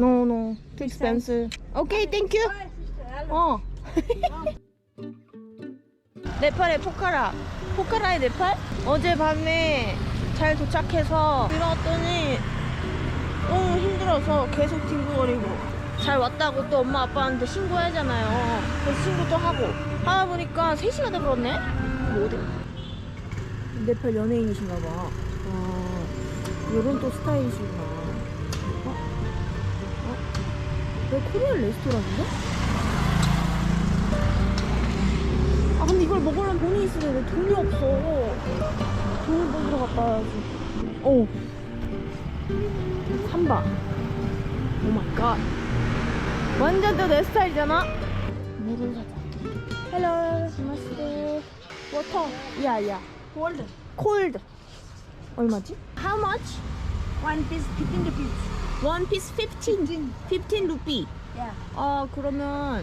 No, no. Too expensive. Okay, thank you. 어. 네팔의 포카라. 포카라의 네팔? 어젯밤에 잘 도착해서 들어왔더니 너무 힘들어서 계속 뒹굴거리고 잘 왔다고 또 엄마 아빠한테 신고하잖아요. 그래서 신고도 하고 하다 보니까 3시가 돼버렸네? 뭐 어디? 네팔 연예인이신가 봐. 아, 요런 또 스타일이시구나. 왜 코리안 레스토랑인데? 아 근데 이걸 먹으려면 돈이 있어야 돼. 돈이 없어. 돈을 벌러 갔다 와야지. 오. 삼바. 오 마이 갓. 완전 또 내 스타일이잖아. 물을 사자. 헬로, 나마스테. 워터. 야, 야. Cold. 콜드. 얼마지? How much? One piece, 15 rupees. One piece 15. 15 rupee. Yeah. 어, 그러면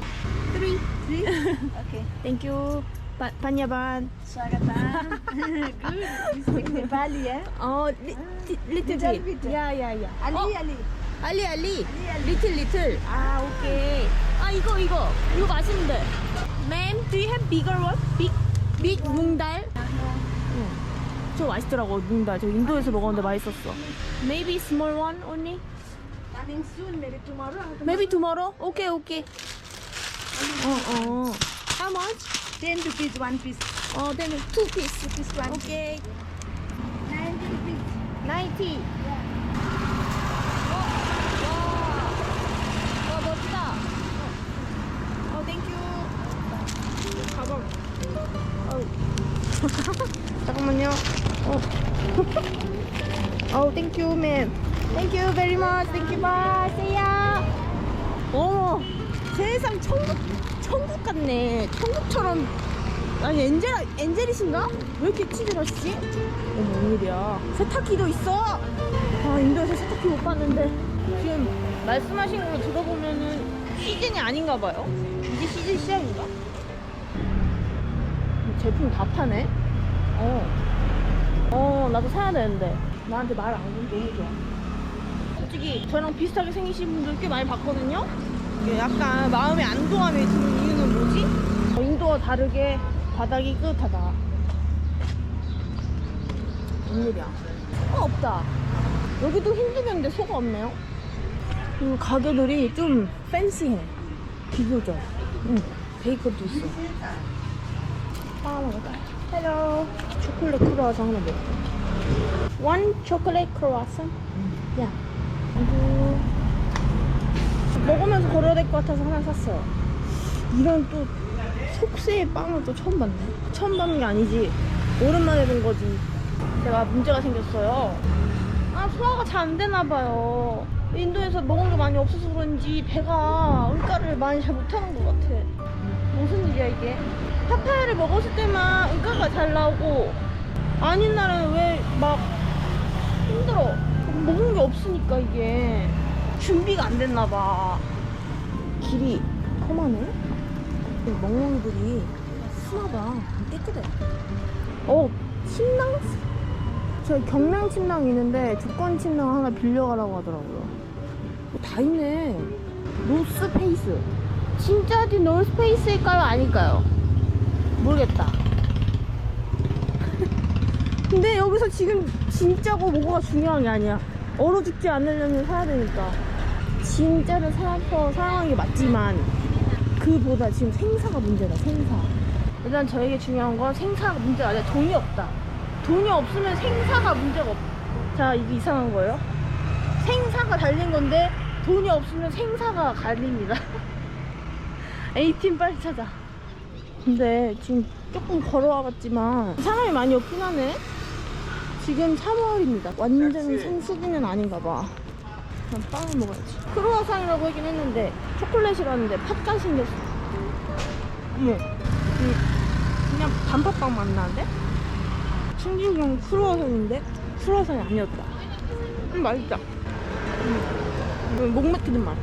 3. Three? okay. Thank you. 바, 반야반. Nepali, eh? 어, 리, 티, 리틀 Little 빅. bit. 야, 야, 야. Ali, 어, Ali. 알리, 알리. 리틀, 리틀. 아, 오케이. 아, 이거, 이거. 이거 맛있는데. Ma'am, do you have bigger one? Big, big 뭉달? 응. 저 맛있더라고, 뭉달. 저 인도에서 먹었는데 맛있었어. Maybe small one only? Coming soon, maybe tomorrow. Maybe tomorrow? 오케이, 오케이. 어, 어. How much? 10 rupees, one piece. 어, then two piece. Two piece, one piece. 오케이. 90 rupees. 90. 어, 와. 와, 멋지다. 어, 땡큐. 가방. 어우. 잠깐만요. 어. 어우, 땡큐, 맨. 땡큐 베리 머치. 땡큐 바이. 세야. 어머. 세상 천국, 천국 같네. 천국처럼. 아니, 엔젤, 엔젤이신가? 왜 이렇게 치즈러시지? 어머, 웬일이야. 세탁기도 있어! 아, 인도에서 세탁기 못 봤는데. 지금 말씀하신 걸로 들어보면은 시즌이 아닌가 봐요. 이제 시즌 시작인가? 제품 다 파네? 어. 어, 나도 사야 되는데. 나한테 말 안 하면 너무 좋아. 솔직히 저랑 비슷하게 생기신 분들 꽤 많이 봤거든요? 이게 약간 마음의 안도감이 드는 이유는 뭐지? 어, 인도와 다르게 바닥이 끄끗하다. 웬일이야? 소가 없다. 여기도 힌두교인데 소가 없네요. 그리고 가게들이 좀 팬시해. 비교적. 응. 베이컨도 있어. 아, 먹어봐. 헬로. 초콜릿 크루아상 하나 먹어. 원 초콜릿 크루아상? 야. 그리고 먹으면서 걸어야 될 것 같아서 하나 샀어요. 이런 또 속세의 빵을 또 처음 봤네. 처음 봤는 게 아니지. 오랜만에 본 거지. 제가 문제가 생겼어요. 아, 소화가 잘 안 되나 봐요. 인도에서 먹은 게 많이 없어서 그런지 배가 응가를 많이 잘 못하는 것 같아. 무슨 일이야, 이게? 파파야를 먹었을 때만 응가가 잘 나오고, 아닌 날은 왜 막 힘들어. 먹은 게 없으니까, 이게. 준비가 안 됐나 봐. 길이 험하네? 멍멍이들이 순하다. 깨끗해. 어, 침낭? 저 경량 침낭 있는데 주권 침낭 하나 빌려가라고 하더라고요. 뭐다 있네. 노스페이스. 진짜 디 노스페이스일까요? 아닐까요? 모르겠다. 근데 여기서 지금 진짜고 뭐가 중요한 게 아니야. 얼어 죽지 않으려면 사야 되니까. 사서 사용하는 게 맞지만 그보다 지금 생사가 문제다, 생사. 일단 저에게 중요한 건 생사가 문제가 아니라 돈이 없다. 돈이 없으면 생사가 문제가 없. 자, 이게 이상한 거예요. 생사가 달린 건데 돈이 없으면 생사가 갈립니다. A팀 빨리 찾아. 근데 지금 조금 걸어와 봤지만 사람이 많이 없긴 하네. 지금 3월입니다. 완전 성수기는 아닌가 봐. 난 빵을 먹어야지. 크로와상이라고 하긴 했는데 초콜릿이라는데 팥가 생겼어. 어머, 이 그냥 단팥빵 맛 나는데? 신기용 크루아상인데 크루아상이 아니었다. 음 맛있다. 음, 목 막히는 맛.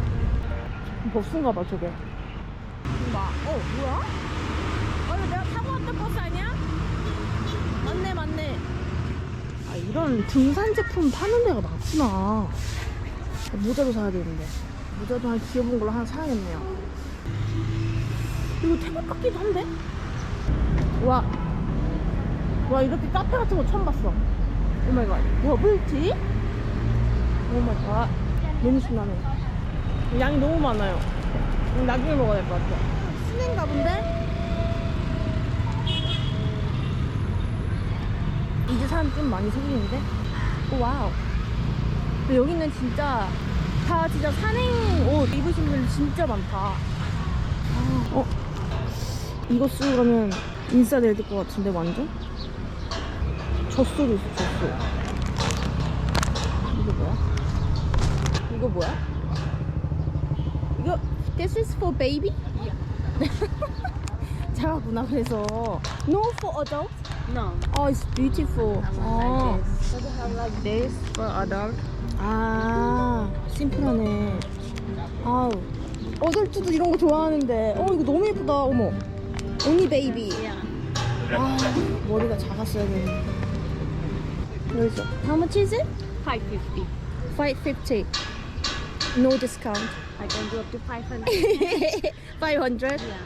버스인가 봐 저게. 막, 어 뭐야? 아 이거 내가 타고 왔던 버스 아니야? 맞네 맞네. 아 이런 등산 제품 파는 데가 많구나. 모자도 사야 되는데. 모자도 하나 귀여운 걸로 하나 사야겠네요. 이거 태국 같기도 한데? 와. 와, 이렇게 카페 같은 거 처음 봤어. 오마이갓. 버블티? 오마이갓. 너무 신나네. 양이 너무 많아요. 나중에 먹어야 될 것 같아. 스낵가 본데? 이제 사람 좀 많이 생기는데? 오, 와우. 근데 여기는 진짜 다 진짜 산행 옷 입으신 분들 진짜 많다. 아, 어? 이거 쓰고 가면 인싸 될 것 같은데 완전? 젖소도 있어 젖소. 이거 뭐야? 이거 뭐야? 이거 This is for baby? 작았구나 그래서 No for adult? No. Oh, it's beautiful. 어. So they have like this for adult. 아, 심플하네. 아우, 어덜트도 이런 거 좋아하는데. 어, 이거 너무 예쁘다. 어머. 오니 베이비. 아, 머리가 작았어야 되는데. 여기 있어. How much is it? 550. 550. No discount. I can do up to 500. 500? yeah.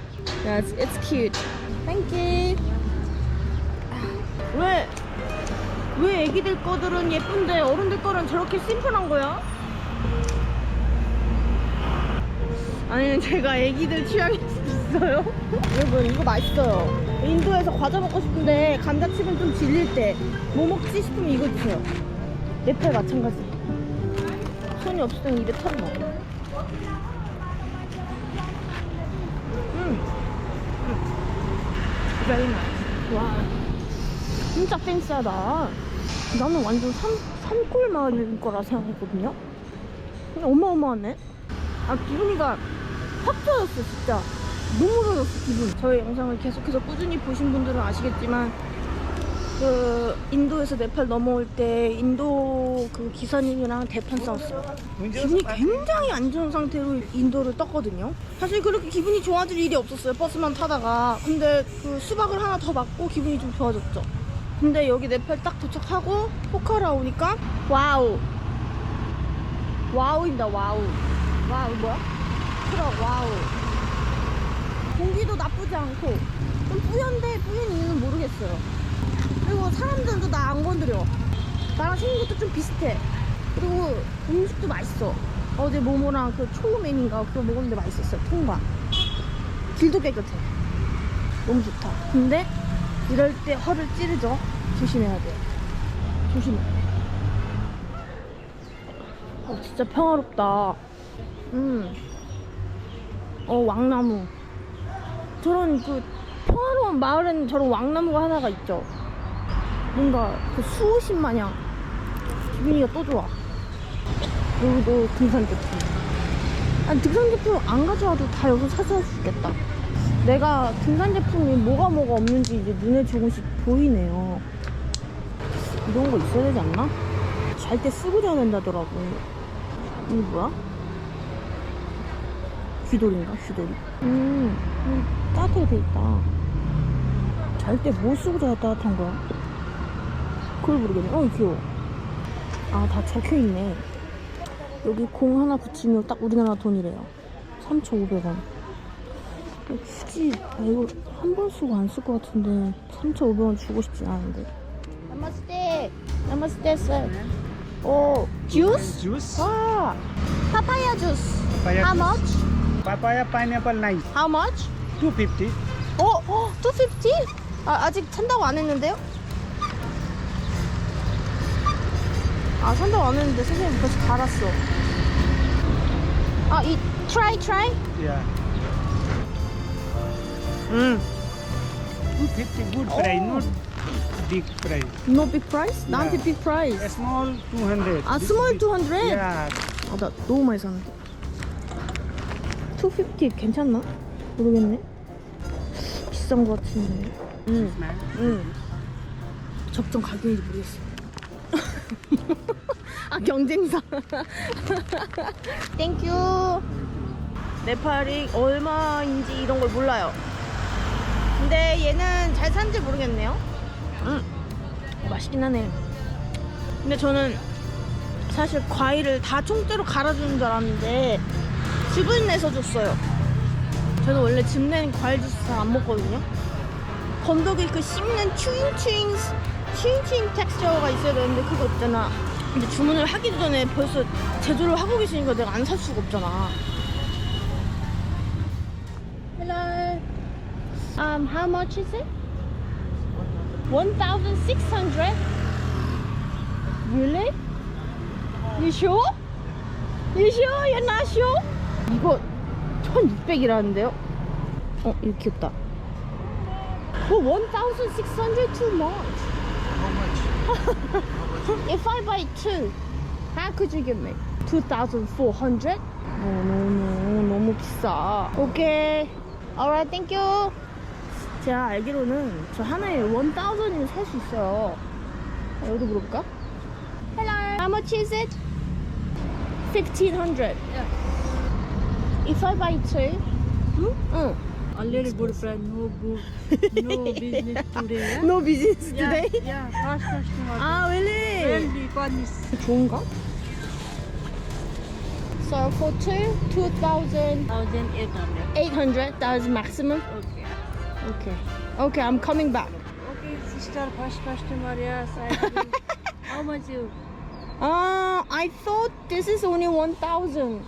Yeah, it's, it's cute. Thank you. 왜? 왜 애기들 거들은 예쁜데 어른들 거는 저렇게 심플한 거야? 아니면 제가 애기들 취향일 수도 있어요? 여러분 이거 맛있어요 인도에서 과자 먹고 싶은데 감자칩은 좀 질릴 때 뭐 먹지 싶으면 이거 주세요 네팔 마찬가지 손이 땐 입에 털어 먹어 음. nice. 와, 진짜 팬시하다. 나는 완전 산, 산골 마을일 거라 생각했거든요. 어마어마하네. 아, 기분이가 확 좋아졌어, 진짜. 너무 좋아졌어, 기분. 저희 영상을 계속해서 꾸준히 보신 분들은 아시겠지만, 그, 인도에서 네팔 넘어올 때, 인도 그 기사님이랑 대판 싸웠어요. 기분이 굉장히 안 좋은 상태로 인도를 떴거든요. 사실 그렇게 기분이 좋아질 일이 없었어요. 버스만 타다가. 근데 그 수박을 하나 더 맞고 기분이 좀 좋아졌죠. 근데 여기 네팔 딱 도착하고 포카라 오니까 와우. 와우입니다. 와우. 와우 뭐야? 트럭 와우. 공기도 나쁘지 않고 좀 뿌연데 뿌연 이유는 모르겠어요. 그리고 사람들도 나 안 건드려. 나랑 생긴 것도 좀 비슷해. 그리고 음식도 맛있어. 어제 모모랑 그 초우맨인가 그거 먹었는데 맛있었어요. 통과. 길도 깨끗해. 너무 좋다. 근데 이럴 때 허를 찌르죠. 조심해야 돼. 조심해. 어, 진짜 평화롭다. 음. 어, 왕나무. 저런 그 평화로운 마을에는 저런 왕나무가 하나가 있죠. 뭔가 그 수호신 마냥 기분이가 또 좋아. 여기도 등산 제품. 아니, 등산 제품 안 가져와도 다 여기서 사줄 수 있겠다. 내가 등산 제품이 뭐가 뭐가 없는지 이제 눈에 조금씩 보이네요. 이런 거 있어야 되지 않나? 잘 때 쓰고 자야 된다더라고. 이게 뭐야? 귀돌인가? 귀돌이. 음, 음 따뜻하게 돼 있다. 잘 때 뭐 쓰고 자야 따뜻한 거야? 그걸 모르겠네. 어, 귀여워. 아, 다 적혀 있네. 여기 공 하나 붙이면 딱 우리나라 돈이래요. 3,500원. 굳이, 아, 이거 한 번 쓰고 안 쓸 것 같은데, 3,500원 주고 싶진 않은데. 나마스테! 나마스테, 쌤. 오, 주스? Juice, 와, 파파야 주스. papaya How juice. much? papaya pineapple nice, How much? 250. 어, 어, 250? 아, 아직 산다고 안 했는데요? 아, 산다고 안 했는데 선생님 벌써 달았어. 아, 이 try try? Yeah, 음. 250 good price, Oh. not big price. No big price? 나한테 Yeah. big price. A small 200. 아, This small big- 200? Yeah, 아, 나 너무 많이 샀는데. 250 괜찮나? 모르겠네. 비싼 것 같은데. 응, man. 응. 적정 가격인지 모르겠어. 아, 경쟁사. 땡큐. 네팔이 얼마인지 이런 걸 몰라요. 근데 얘는 잘 산지 모르겠네요. 음, 맛있긴 하네. 근데 저는 사실 과일을 다 총대로 갈아주는 줄 알았는데 즙을 내서 줬어요. 저는 원래 즙낸 과일 주스 잘 안 먹거든요. 건더기 그 씹는 추잉추잉 추잉추잉 텍스처가 있어야 되는데 그거 없잖아. 근데 주문을 하기 전에 벌써 제조를 하고 계시니까 내가 안 살 수가 없잖아. Um, how much is it? 1,600? Really? You sure? You sure? You're not sure? 이거 1,600이라는데요? 어, 이거 귀엽다. Oh, 1,600 too much. How much? If I buy two, how could you give me? 2,400? No, no, no. 너무 비싸. 오케이. Alright, thank you. 제가 알기로는 저 하나에 1,000이면 살 수 있어요. 어, 여기도 물어볼까? Hello. How much is it? 1,500. If I buy two? 응. A little good friend, no good, no business today. Yeah? No business Yeah, today? yeah, fast customer. 아, really? Friendly, funny. 좋은가? So for two, 2,800. 1,800. That is maximum. Okay. Okay. Okay, I'm coming back. Okay, sister, first customer, yes. I agree. How much you? Uh, I thought this is only 1,000.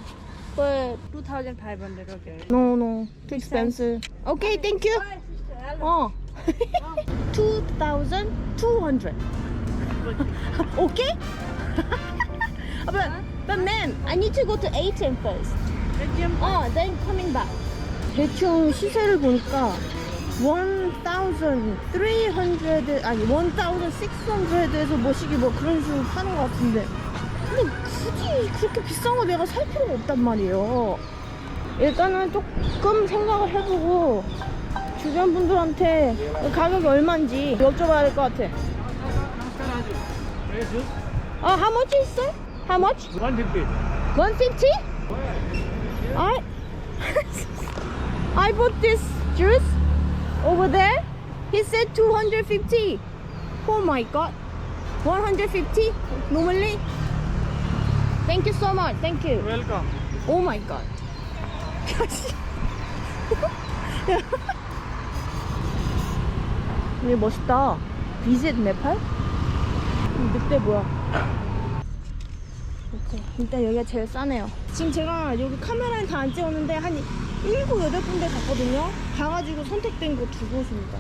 But 2,500, okay. no, no, too expensive. Okay, thank you. Bye, sister. Hello. Oh. 2,200. okay? but, but ma'am, I need to go to ATM first. Medium. 어, then coming back. 대충 시세를 보니까 1,300 아니 1,600에서 뭐시기 뭐 그런 식으로 파는 것 같은데 근데 굳이 그렇게 비싼 거 내가 살 필요가 없단 말이에요. 일단은 조금 생각을 해보고 주변 분들한테 가격이 얼마인지 여쭤봐야 될 것 같아. 아, how much is it? How much? 150. 150? I I bought this juice over there. He said 250. Oh my god. 150 normally. Thank you so much. Thank you. Welcome. Oh my god. 얘 멋있다. 비짓 네팔? 이 늑대 뭐야? 오케이. 일단 여기가 제일 싸네요. 지금 제가 여기 카메라에 다 안 찍었는데 한 7, 8군데 갔거든요. 가가지고 선택된 곳 두 곳입니다.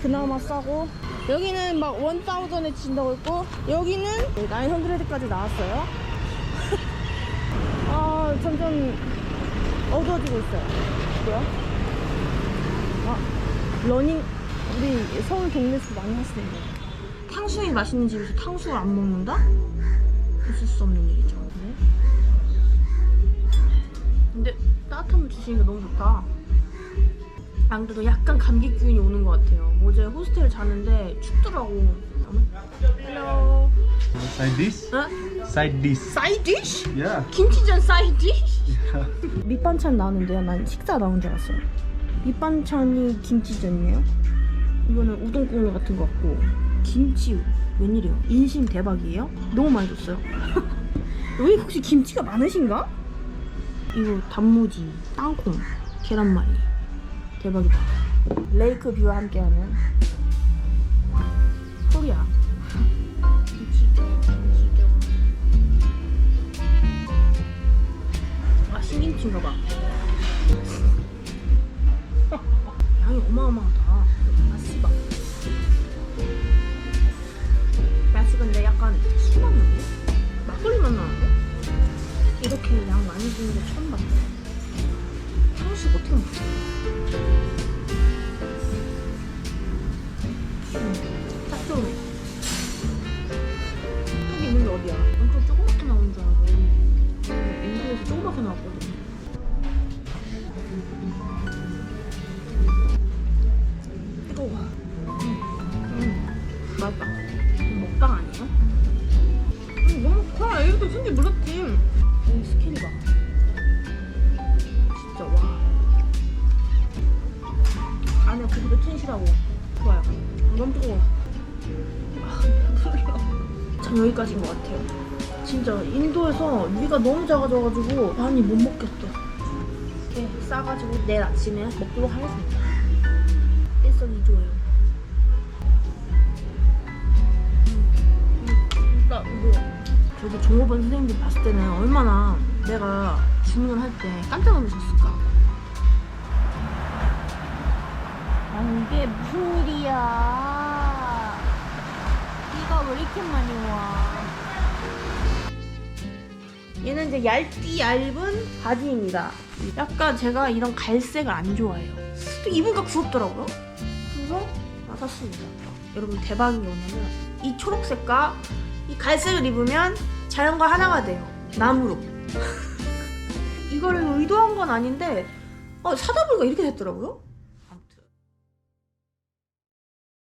그나마 싸고 여기는 막 1000에 진다고 했고 여기는 900까지 나왔어요. 아 점점 어두워지고 있어요. 뭐야? 아 러닝 우리 서울 동네에서 많이 하시는 거. 탕수육이 맛있는 집에서 탕수육을 안 먹는다? 있을 수 없는 일이죠. 네. 근데 따뜻함을 주시니까 너무 좋다. 안 그래도 약간 감기 기운이 오는 것 같아요. 어제 호스텔 자는데 춥더라고. 헬로. Side dish? 어? Side dish. 사이드 디쉬? Yeah. 김치전 사이드 디쉬? 밑반찬 나오는데요. 난 식사 나온 줄 알았어요. 밑반찬이 김치전이에요. 이거는 우동 국물 같은 것 같고 김치 웬일이에요? 인심 대박이에요? 너무 많이 줬어요. 여기 혹시 김치가 많으신가? 이거 단무지, 땅콩, 계란말이 대박이다. 레이크 뷰와 함께하는 엄청 조그맣게 나오는 줄 알고. 인도에서 조그맣게 나왔거든. 뜨거워. 음, 맛있다. 먹방 아니에요? 음, 너무 커. 이것도 손이 물었지. 이 스케일이 봐. 진짜 와. 안에 고기도 튼실하고 좋아요. 너무 뜨거워. 아. 참 여기까지인 것 같아요. 진짜 인도에서 위가 너무 작아져가지고 많이 못 먹겠어. 이렇게 싸가지고 내일 아침에 먹도록 하겠습니다. 일석이조예요. 그러니까 이거 저기 종업원 선생님들 봤을 때는 얼마나 내가 주문을 할 때 깜짝 놀라셨을까. 아니 이게 무슨 일이야. 이렇게 많이 와. 얘는 이제 얇디 얇은 바지입니다. 약간 제가 이런 갈색을 안 좋아해요. 또 입으니까 부럽더라고요. 그래서 나 샀습니다. 여러분 대박인 게 뭐냐면 이 초록색과 이 갈색을 입으면 자연과 하나가 돼요. 나무로. 이거를 의도한 건 아닌데 어, 사다 보니까 이렇게 됐더라고요.